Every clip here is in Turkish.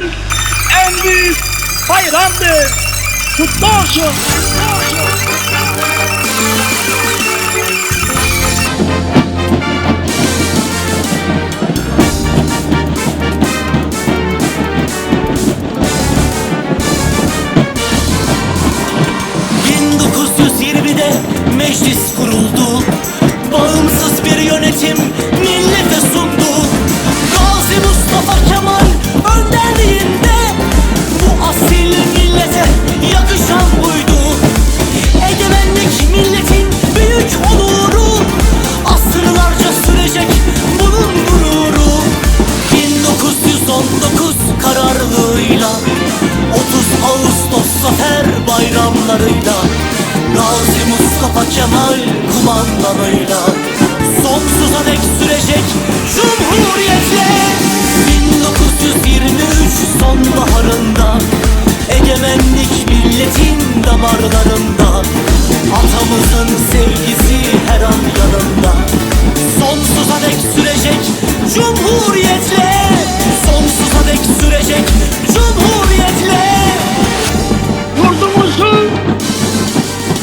bugün en büyük bayramdır. Kutlu olsun. Kutlu olsun.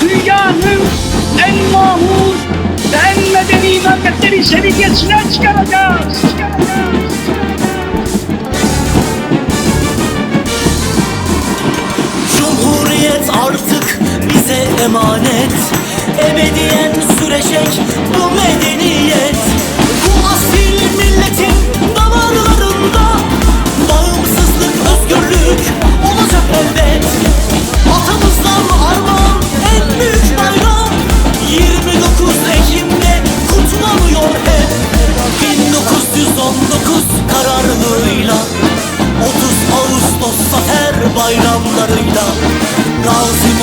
Dünyanın en mahmur ve en medeni memlekleri seviyesine çıkaracağız. çıkaracağız. Cumhuriyet artık bize emanet Ebediyen sürecek bu medeniyet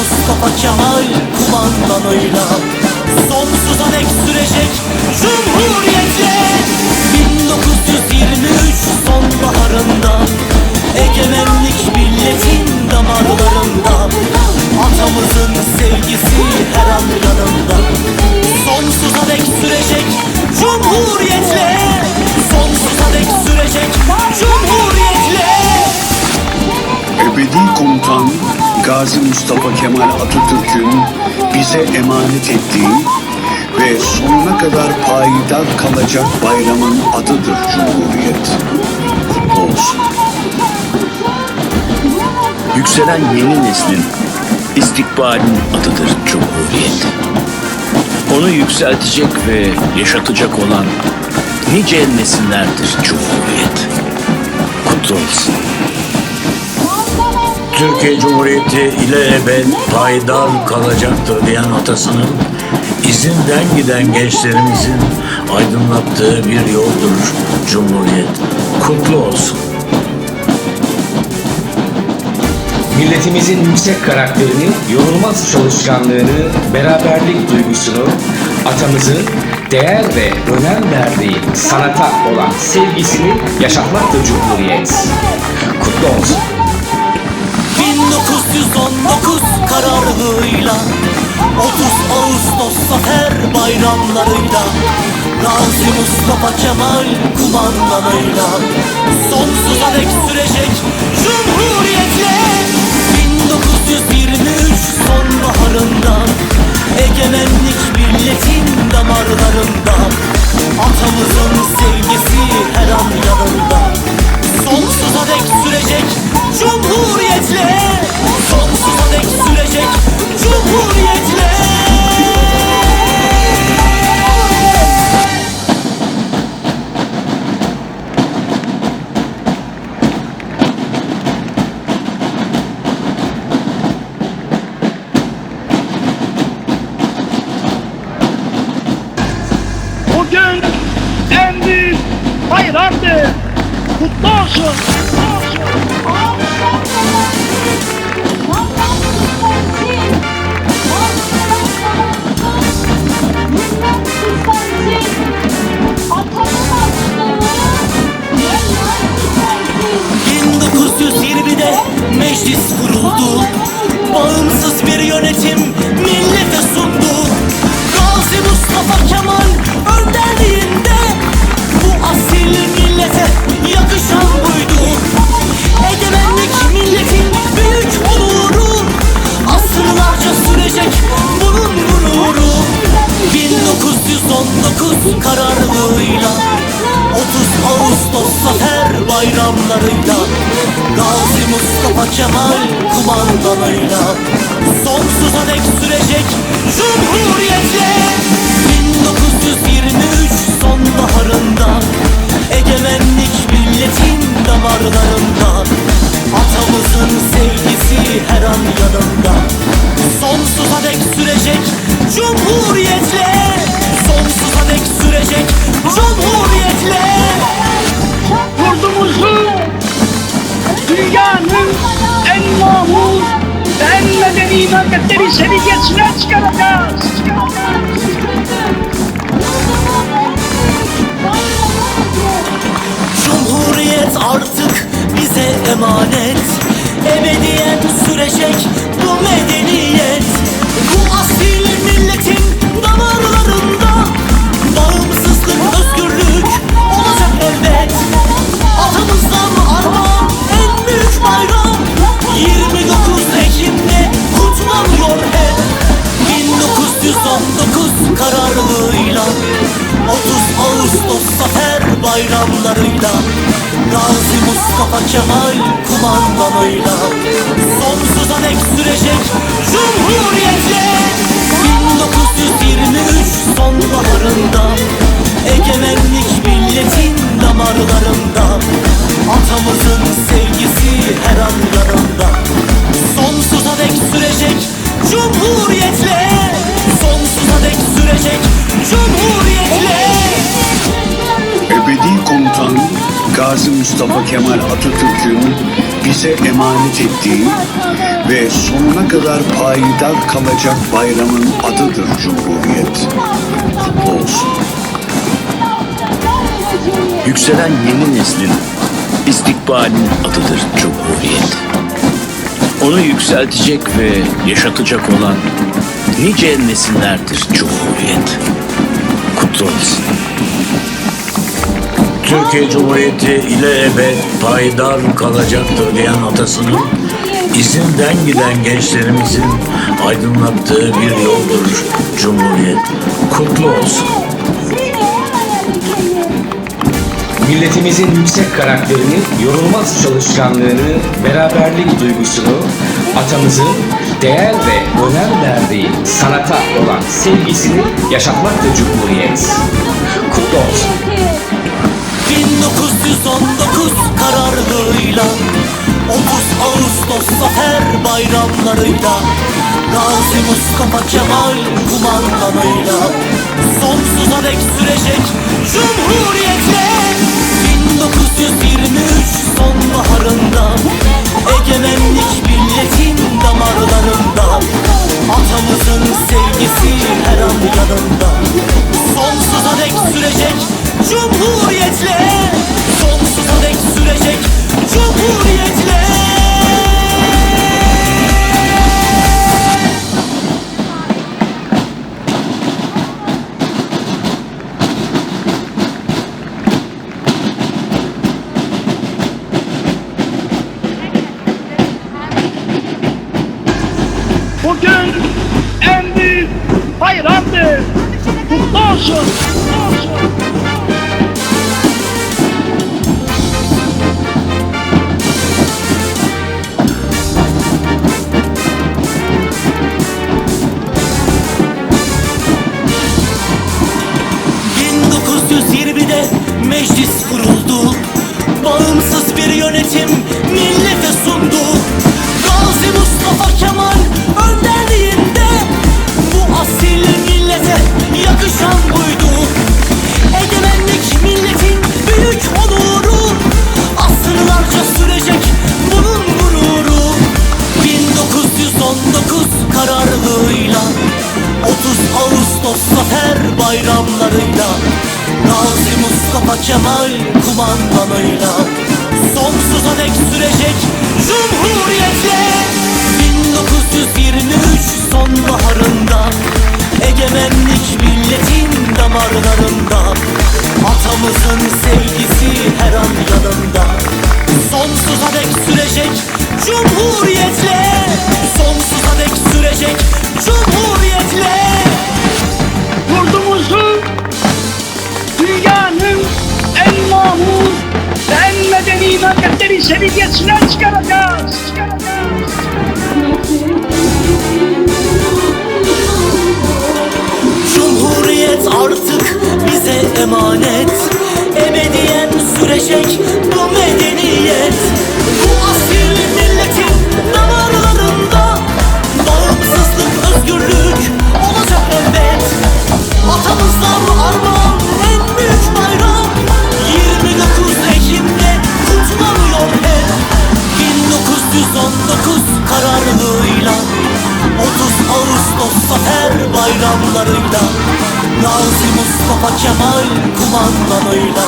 Mustafa Kemal kumandanıyla. Sonsuza dek sürecek Cumhuriyetle. 1923 sonbaharında Egemenlik milletin damarlarında Atamızın sevgisi her an yanında. Sonsuza dek sürecek Cumhuriyetle Gazi Mustafa Kemal Atatürk'ün bize emanet ettiği ve sonuna kadar payidar kalacak bayramın adıdır Cumhuriyet. Kutlu olsun. Yükselen yeni neslin istikbalin adıdır Cumhuriyet. Onu yükseltecek ve yaşatacak olan nice nesillerdir Cumhuriyet. Kutlu olsun. Türkiye Cumhuriyeti ile ebed payidar kalacaktır diyen atasının izinden giden gençlerimizin aydınlattığı bir yoldur Cumhuriyet. Kutlu olsun. Milletimizin yüksek karakterini, yorulmaz çalışkanlığını, beraberlik duygusunu, atamızın değer ve önem verdiği sanata olan sevgisini yaşatmaktır Cumhuriyet. Kutlu olsun. 1919 kararlılığıyla 30 Ağustos zafer bayramlarıyla Gazi Mustafa Kemal kumandanıyla Sonsuza dek sürecek Cumhuriyetle. 1923 sonbaharında Egemenlik milletin damarlarında Atamızın sevgisi her bayramdır. Kutlu olsun. Kutlu olsun. Atatürk 1920'de meclis kuruldu Barut kararlılığıyla 30 Ağustos zafer bayramlarıyla Gazi Mustafa Kemal kumandanıyla. Sonsuza dek sürecek Cumhuriyetle 1923 sonbaharında Egemenlik milletin damarlarında Atamızın sevgisi her an yanında. Sonsuza dek sürecek Cumhuriyetle en mahmur ve en medeni memleketleri seviyesine çıkaracağız. Cumhuriyet artık bize emanet Ebediyen sürecek bu medeniyet Gazi Mustafa Kemal Atatürk'ün bize emanet ettiği ve sonuna kadar payidar kalacak bayramın adıdır Cumhuriyet. Kutlu olsun. Yükselen yeni neslin istikbalin adıdır Cumhuriyet. Onu yükseltecek ve yaşatacak olan nice nesillerdir Cumhuriyet. Kutlu olsun. Türkiye Cumhuriyeti ile ebed payidar kalacaktır diyen atasının izinden giden gençlerimizin aydınlattığı bir yoldur Cumhuriyet. Kutlu olsun. Milletimizin yüksek karakterini, yorulmaz çalışkanlığını, beraberlik duygusunu, atamızın değer ve önem verdiği sanata olan sevgisini yaşatmaktır Cumhuriyet. Kutlu olsun. 1919 kararlılığıyla 30 Ağustos zafer bayramlarıyla Gazi Mustafa Kemal kumandanıyla Sonsuza dek sürecek Cumhuriyetle 1923 sonbaharında Egemenlik milletin damarlarında Atamızın sevgisi her an yanında. Sonsuza dek sürecek Cumhuriyetle bayramdır. Kutlu olsun. Kutlu olsun. ...1920'de meclis kuruldu Bağımsız bir yönetim Ağustos zafer bayramlarıyla Gazi Mustafa Kemal kumandanıyla. Sonsuza dek sürecek Cumhuriyetle. 1923 sonbaharında Egemenlik milletin damarlarında Atamızın sevgisi her an yanında emanet. Ebediyen sürecek bu medeniyet. Bu asil milletin damarlarında Bağımsızlık, özgürlük olacak elbet. Atamızdan armağan en büyük bayram. 29 Ekim'de kutlanıyor hep. 1919 kararlılığıyla 30 Ağustos zafer bayramlarıyla. Gazi Mustafa Kemal kumandanıyla.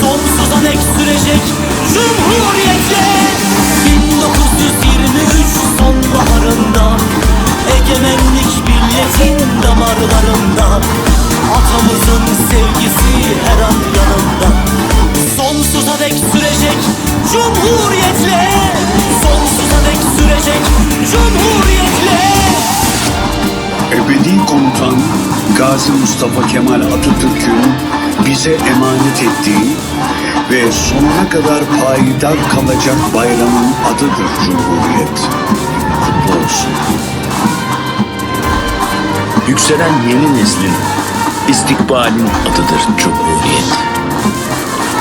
Sonsuza dek sürecek Cumhuriyetle 1923 sonbaharında Egemenlik milletin damarlarında Mustafa Kemal Atatürk'ün bize emanet ettiği ve sonuna kadar payidar kalacak bayramın adıdır Cumhuriyet. Kutlu olsun. Yükselen yeni neslin, istikbalin adıdır Cumhuriyet.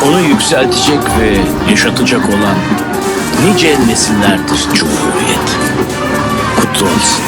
Onu yükseltecek ve yaşatacak olan nice nesillerdir Cumhuriyet. Kutlu olsun.